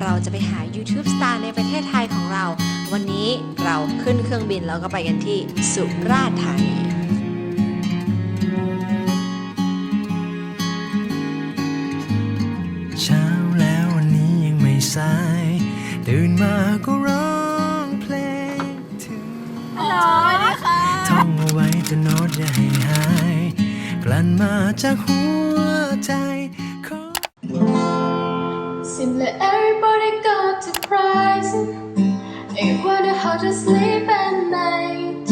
เราจะไปหา YouTube Star ในประเทศไทยของเรา วันนี้เราขึ้นเครื่องบินแล้วก็ไปกันที่สุราษฎร์ธานีเช้าแล้ววันนี้ยังไม่สาย ตื่นมาก็ร้องเพลงถึงท่องเอาไว้แต่โน้ตอย่าให้หาย กลั่นมาจากหัวใจของ Seems like everybody got surprised. Ain't wonder how to sleep at night.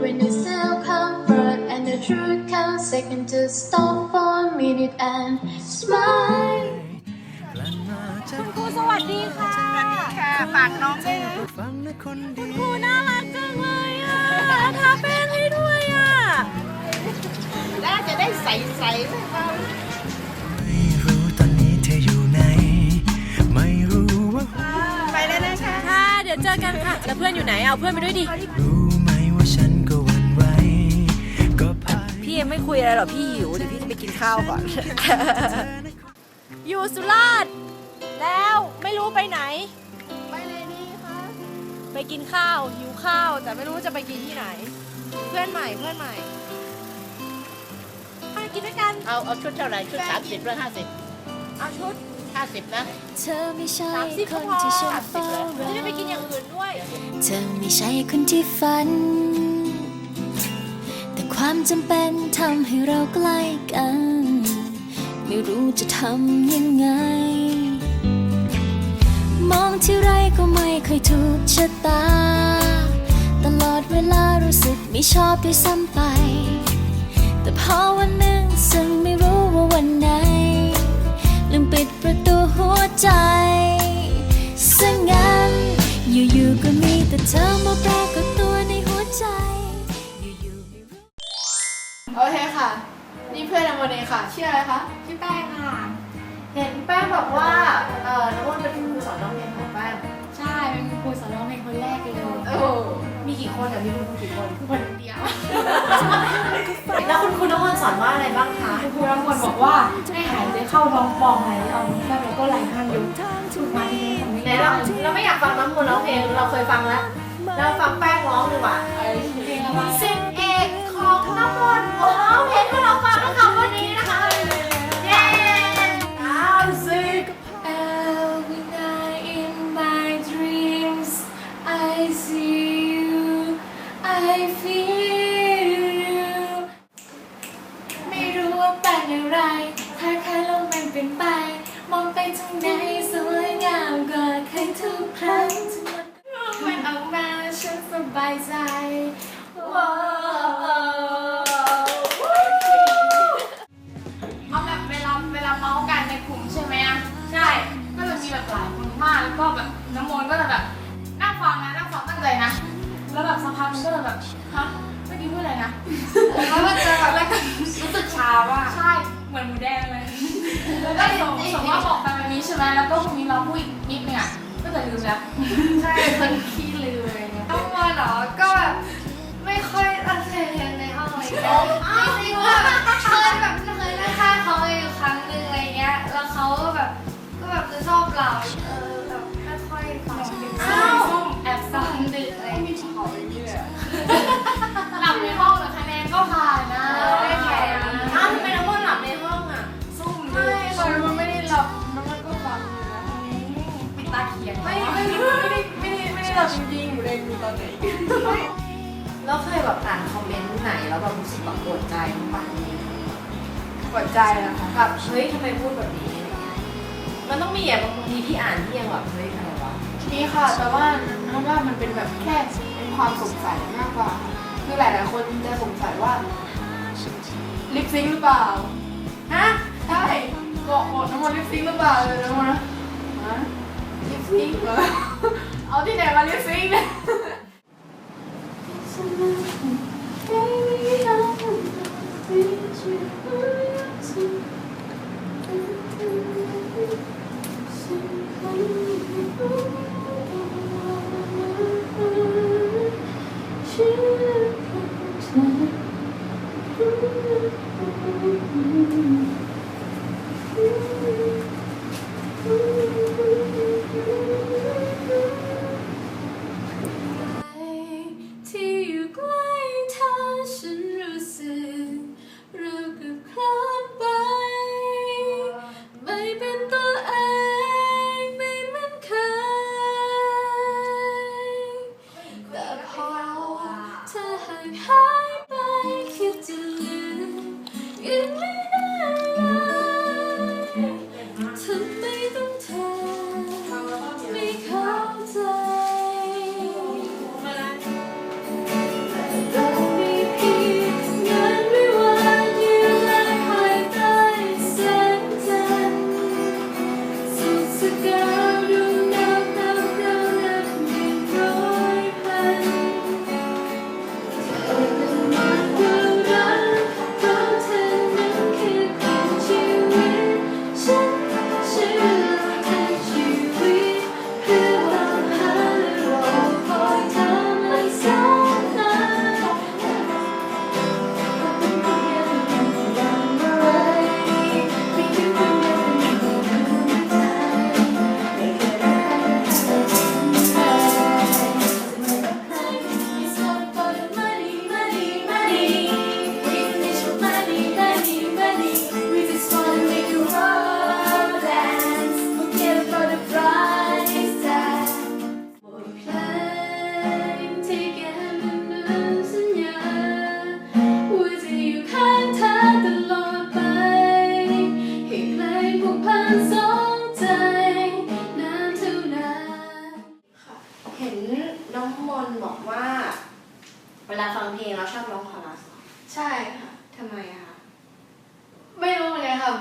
When you still comfort and the truth comes second to stop for a minute and smile. กลั่นมาจากครูสวัสดีค่ะค่ะ ฝากน้องด้วยนะฟังนะคนดีครูน่ารักจังเลยอะทาแป้งให้ด้วยอะน่าจะได้ใสใสๆไหมคะ ยวเจอกันค่ะ แล้วเพื่อนอยู่ไหน เอาเพื่อนไปด้วยดิ รู้ไหมว่าฉันก็หวั่นไหวก็พาย พี่ยังไม่คุยอะไรหรอกพี่หิวเดี๋ยวพี่จะไปกินข้าวก่อน อยู่สุราษฎร์แล้วไม่รู้ไปไหน ไปเลยดีคะไปกินข้าวหิวข้าว แต่ไม่รู้จะไปกินที่ไหน เพื่อนใหม่เพื่อนใหม่ไปกินด้วยกัน เอาเอาชุดเท่าไหร่ชุดสามสิบหรือห้าสิบเอาชุด ห้าสิบนะเธอไม่ใช่สามสิบคก็นพอที่ฉันสามสิบเฝ้าเลยรจะอได้ไปกินอย่างอื่นด้วย เธอไม่ใช่คนที่ฝัน แต่ความจำเป็นทำให้เราใกล้กัน ไม่รู้จะทำยังไง มองที่ไรก็ไม่เคยถูกชะตา ตลอดเวลารู้สึกไม่ชอบด้วยซ้ำไป แต่พอวันหนึ่งซึ่งไม่รู้ว่าวันไหนลืม ปิดประตูหัวใจซะงั้น อยู่ๆก็มีแต่เธอมาปรากฏตัวในหัวใจ อยู่ๆไม่รู้ โอเคค่ะ นี่เพื่อนในวันนี้ค่ะชื่ออะไรคะ ชื่อแป้งค่ะ เห็นแป้งบอกว่า เอ่อน้องอ้นเป็นครูสอนร้องเพลงของแป้งใช่ เป็นครูสอนร้องเพลงคนแรกเลย โอ้มีกี่คนอะมีคุณครูกี่คน คนเดียว แล้วคุณครูน้องอ้นสอนว่าอะไรบ้างคะครูน้ำมนต์บอกว่าให้หายใจเข้าท้องปองหายใจออกท้องแคบแล้วก็ไหลห้ามยุบถูกมาทีนี้ของไหนเราเราไม่อยากฟังน้ำมนต์ร้องเพลงเราเคยฟังแล้ว เราฟังแป้งร้องดีกว่าเพลงอะไรสิบเอกของน้ำมนต์ร้องเพลงใมันก็จะแบบฮะเมื่อกี้พูดอะไรนะแล้วก็จะแบบแล้วก็รู้สึกชาว่า ใช่เหมือนหมูแดงเลย แล้วก็สมสมว่าบอกไปวันนี้ใช่ไหมแล้วก็พรุ่งนี้เราพูดอีกนิดนึงอะก็จะลืมแล้วใช่คนขี้ลืมอะไรเงี้ยทั้งวันเหรอ ก็แบบไม่ค่อยตั้งใจเรียนในห้องอะไรเงี้ยจริงๆว่าเคยแบบเคยนั่งข้างเขาอยู่ครั้งหนึ่งอะไรเงี้ย แล้วเขาก็แบบก็แบบจะชอบหลับเออับในห้องแต่คะแนนก็ผ่านนะไม่แข็งอ้าวทำไมน้องอ้นหลับในห้องอะซุ่มไม่มันมันไม่ได้หลับมันมันก็ฟังอยู่นะปิดตาเขียนไม่ไม่ไม่ได้ไม่ได้ไม่ได้หลับจริงๆอยู่เลยอยู่ตอนไหนแล้วเคยแบบอ่านคอมเมนต์ไหนแล้วแบบรู้สึกแบบปวดใจบ้างปวดใจนะคะแบบเฮ้ยทำไมพูดแบบนี้อะไรเงี้ยมันต้องมีอะบางทีที่อ่านที่ยังแบบเฮ้ยอะไรวะนี่ค่ะแต่ว่าน้องว่ามันเป็นแบบแค่เป็นความสงสัยมากกว่า คือหลายๆคนจะสงสัยว่าลิปซิงหรือเปล่า ฮะ ใช่บอกบอกน้ำมันลิปซิงหรือเปล่าเลยน้ำมันนะฮะลิปซิงเหรอเอาที่ไหนมาลิปซิงเนี่ย high.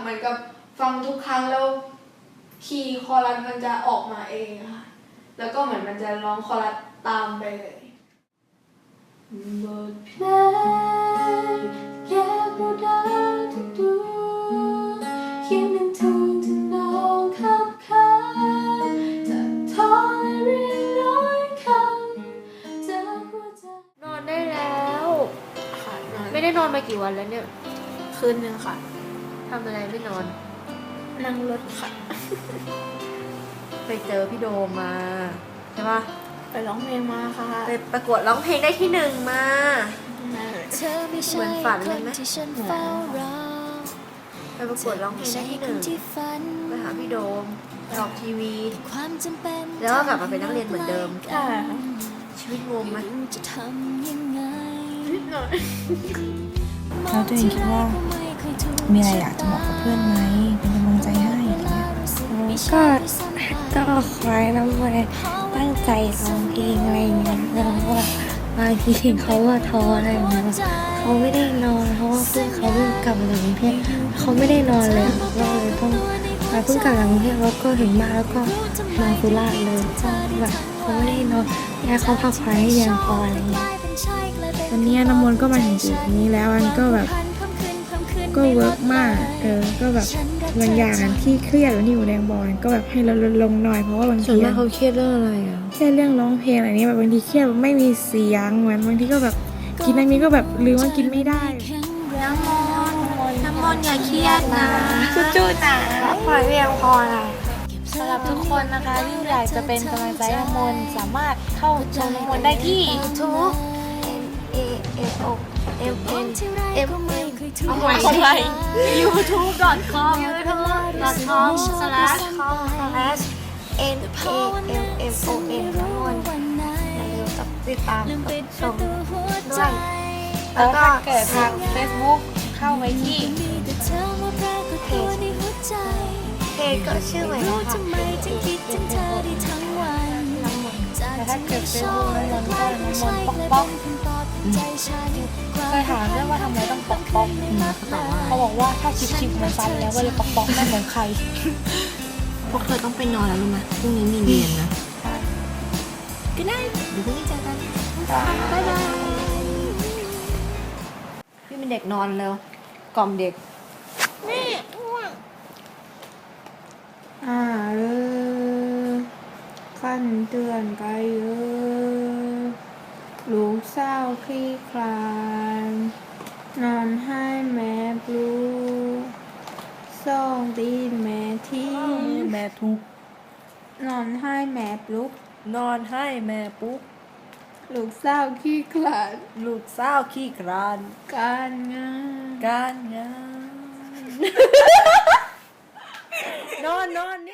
เหมือนกับฟังทุกครั้งแล้วคีย์คอรัสมันจะออกมาเองอะค่ะ แล้วก็เหมือนมันจะร้องคอรัสตามไปเลยบทเพลงแค่ผู้ดาทุกตัวเขียนเป็นทูนทำนองคับคานจะทอนเรียงร้อยคำจากหัวใจ นอนได้แล้ว ค่ะนอนไม่ได้นอนมากี่วันแล้วเนี่ย คืนนึงค่ะ ทำอะไรไม่นอน นั่งรถค่ะ ไปเจอพี่โดมมา ใช่ปะไปร้องเพลงมาค่ะไปประกวดร้องเพลงได้ที่หนึ่งมา เธอไม่ใช่เหมือนฝันเลยไหมคที่ฉันเฝ้ารอไปประกวดร้องเพลงได้ที่หนึ่งที่ฝันไปหาพี่โดมไปออกทีวีความจำเป็นแล้วก็กลับมาเป็นนักเรียนเหมือนเดิมใช่ค่ะชีวิตงงไหมจะทำยังไงแล้วตัวเองคิดว่า มีอะไรอยากจะบอกกับเพื่อนไหมเป็นกำลังใจให้อะไรเงี้ยก็ก็คอยน้ำมาตั้งใจร้องเพลงอะไรเงี้ยแล้วก็บางทีเขาว่าท้ออะไรเงี้ยเขาไม่ได้นอนเพราะว่าเพื่อนเขาเพิ่งกลับมาจากกรุงเทพเขาไม่ได้นอนเลยก็เลยต้องมาเพิ่งกลับจากกรุงเทพแล้วก็ถึงบ้าแล้วก็มาสุราษฎร์เลยก็แบบเขาไม่ได้นอนอยากเขาพักผ่อนให้เพียงพออะไรเงี้ยวันนี้น้ำมนต์ก็มาถึงจุดนี้แล้วมันก็แบบ ก็เวิร์กมาก เออ ก็แบบบางอย่างที่เครียดวันที่อยู่แดงบอลก็แบบให้ลดลงหน่อยเพราะว่าบางส่วทีนมากเขาเครียดเรื่องอะไรอะเครียดเรื่องร้องเพลงอะไรนี้แบบบางทีเครียดแบบไม่มีเสียงเหมือนบางทีก็แบบกินอันนี้ก็แบบลืมว่ากินไม่ได้น้ำมนต์น้ำมนต์อย่าเครียดนะจุดๆนะพักผ่อนให้เพียงพอนะสำหรับทุกคนนะคะที่อยากจะเป็นกำลังใจให้น้ำมนต์สามารถเข้าชมน้ำมนต์ได้ที่ YouTube A A O M N M M เอาใหม่คนไร youtube.com youtube.com slash com slash N A M M O N ทั้งหมดอย่าลืมกับติดตามกดชมด้วยแล้วก็เกิดทาง Facebook เข้าไปที่เพจเพจก็ชื่อเหมือนกันค่ะแต่ถ้าเกิดเฟซบุ๊กน้ำมนต์ก็น้ำมนต์ป๊อกป๊อก เคยถามเรื่องว่าทำไมต้องป๊อกป๊อกเขาบอกว่าถ้าคลิปคลิปมันซ้ำแล้วก็เลยป๊อกป๊อกไม่เหมือนใคร พวกเธอต้องไปนอนแล้วรู้ไหมพรุ่งนี้มีเรียนนะก็ได้เดี๋ยวพรุ่งนี้เจอกันบ๊ายบายพี่เป็นเด็กนอนแล้วกล่อมเด็กอ่าเออขั้นเตือนไกเออ ลูกเศร้าคลี่คลานนอนให้แม่ปลูส่องตีนแม่ที่แม่ทุก นอนให้แม่ปลุก นอนให้แม่ปุ๊ก ลูกเศร้าขี้คลาดลูกสาวขี้กราน การงานการงาน นอนนอนเนี่ย